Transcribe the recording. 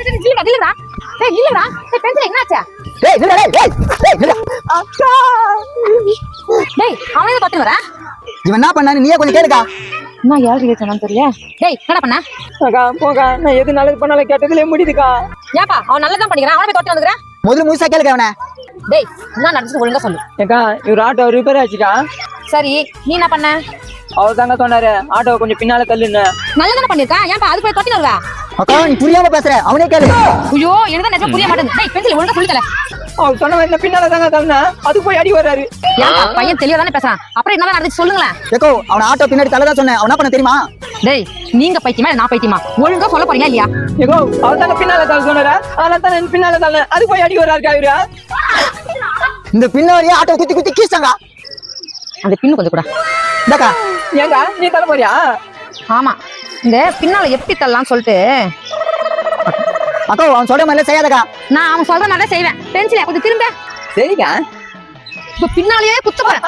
இல்லடா டேய் இல்லடா டேய் பென்சில் என்னாச்சு டேய் நில்லு டேய் டேய் டேய் அக்கா டேய் அவன் எதை தொட்டு இவன் என்ன பண்ணான்னு நீயே கொஞ்சம் கேளுக்கா என்ன யாரு கேட்கணும் தெரியல டேய் என்ன பண்ண அக்கா போகா நான் எது நல்லது பண்ணாலும் கெட்டதுலயே முடியுதுக்கா ஏப்பா அவன் நல்லா தான் பண்ணிக்கிறான் அவனை போய் தொட்டு வந்துக்கிறேன் முதல்ல முழுசா கேளுக்கா அவனை டேய் என்ன நடந்துச்சு ஒழுங்கா சொல்லு ஏக்கா இவர் ஆட்டோ ரிப்பேர் ஆச்சுக்கா சரி நீ என்ன பண்ண அவர் தாங்க சொன்னாரு ஆட்டோ கொஞ்சம் பின்னால தள்ளுன்னு நல்லா பண்ணிருக்கா? ஏன்பா அது போய் தொட்டி வருவா? அக்கா நீ புரியாம பேசுற. அவனே கேளு. ஐயோ எனக்கு நிஜமா புரிய மாட்டேங்குது. டேய் பென்சில் ஒழுங்கா சொல்லி தல. சொன்ன மாதிரி பின்னால தாங்க தள்ளினா அது போய் அடி வர்றாரு. ஏன்பா பையன் தெளிவா தானே பேசுறான்? அப்புறம் என்னதான் நடந்துச்சு சொல்லுங்களேன். ஏக்கோ அவன ஆட்டோ பின்னாடி தலை தான் சொன்னேன். அவன் என்ன பண்ண தெரியுமா? டேய் நீங்க பைத்தியமா நான் பைத்தியமா? ஒழுங்கா சொல்ல போறீங்களா இல்லையா? ஏகோ அவர் தாங்க பின்னால தள்ள சொன்னாரு? அதனால தான் நான் பின்னால தள்ள அது போய் அடி வர்றாருக்கா இவரு? இந்த பின்னாடியே ஆட்டோ குத்தி குத்தி கீச்சாங்க அந்த பின்னு கொஞ்சம் கூட. இந்தாக்கா. ஏங்கா நீ தள்ள போறியா ஆமா. இந்த பின்னால எப்படி தள்ளலாம்னு சொல்லிட்டு அக்கா அவன் சொல்ற மாதிரி செய்யாதக்கா நான் அவன் சொல்ற மாதிரி செய்வேன் பென்சிலை கொஞ்சம் திரும்ப சரிக்கா இப்ப பின்னாலேயே குத்த போறேன்